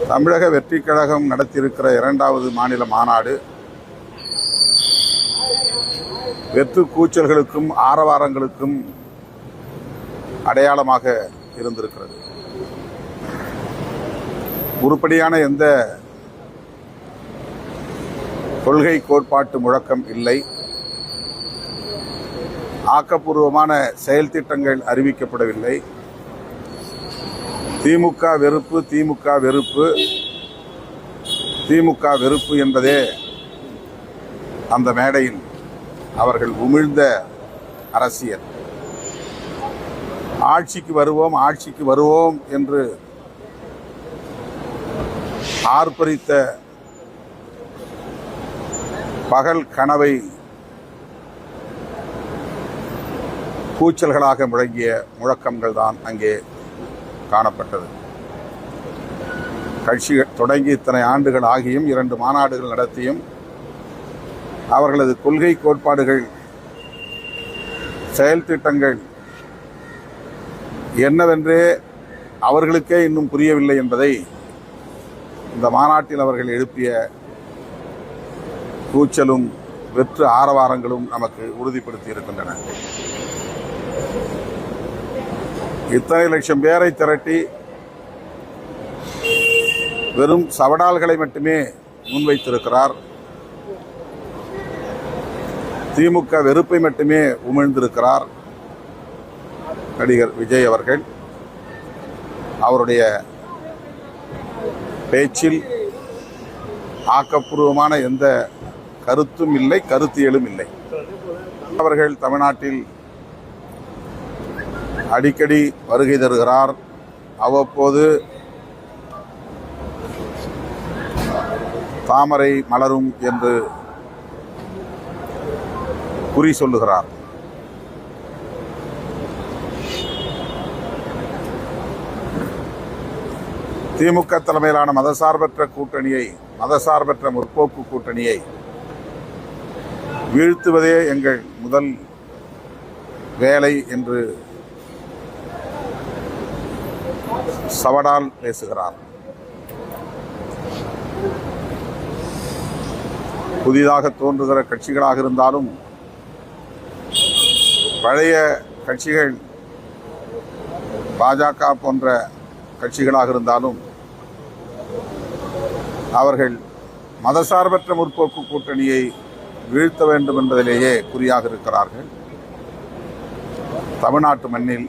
தமிழக வெற்றி கழகம் நடத்தியிருக்கிற இரண்டாவது மாநில மாநாடு. வெற்று கூச்சல்களுக்கும் ஆரவாரங்களுக்கும் அடையாளமாக இருந்திருக்கிறது. உருப்படியான எந்த கொள்கை கோட்பாட்டு முழக்கம் இல்லை. ஆக்கப்பூர்வமான செயல் திட்டங்கள் அறிவிக்கப்படவில்லை. திமுக வெறுப்பு திமுக வெறுப்பு. திமுக வெறுப்பு என்பதே அந்த மேடையில் அவர்கள் உமிழ்ந்த அரசியல். ஆட்சிக்கு வருவோம் ஆட்சிக்கு வருவோம் என்று ஆர்ப்பரித்த பகல் கனவை கூச்சல்களாக முழங்கிய முழக்கங்கள் தான் அங்கே காணப்பட்டது. கட்சி தொடங்கி இத்தனை ஆண்டுகள் ஆகியும் இரண்டு மாநாடுகள் நடத்தியும் அவர்களது கொள்கை கோட்பாடுகள் செயல் திட்டங்கள் என்னவென்றே அவர்களுக்கே இன்னும் புரியவில்லை என்பதை இந்த மாநாட்டில் அவர்கள் எழுப்பிய கூச்சலும் வெற்று ஆரவாரங்களும் நமக்கு உறுதிப்படுத்தி இருக்கின்றன இத்தனை லட்சம் பேரை திரட்டி வெறும் சவடால்களை மட்டுமே முன்வைத்திருக்கிறார். திமுக வெறுப்பை மட்டுமே உமிழ்ந்திருக்கிறார் நடிகர் விஜய் அவர்கள். அவருடைய பேச்சில் ஆக்கப்பூர்வமான எந்த கருத்தும் இல்லை கருத்தியலும் இல்லை. அவர்கள் தமிழ்நாட்டில் அடிக்கடி வருகை தருகிறார். அவ்வப்போது தாமரை மலரும் என்று குறி சொல்லுகிறார். திமுக தலைமையிலான மதசார்பற்ற கூட்டணியை மதசார்பற்ற முற்போக்கு கூட்டணியை வீழ்த்துவதே எங்கள் முதல் வேலை என்று சவடால் பேசுகிறார். புதிதாக தோன்றுகிற கட்சிகளாக இருந்தாலும் பழைய கட்சிகள் பாஜக போன்ற கட்சிகளாக இருந்தாலும் அவர்கள் மதசார்பற்ற முற்போக்கு கூட்டணியை வீழ்த்த வேண்டும் என்பதிலேயே குறியாக இருக்கிறார்கள். தமிழ்நாட்டு மண்ணில்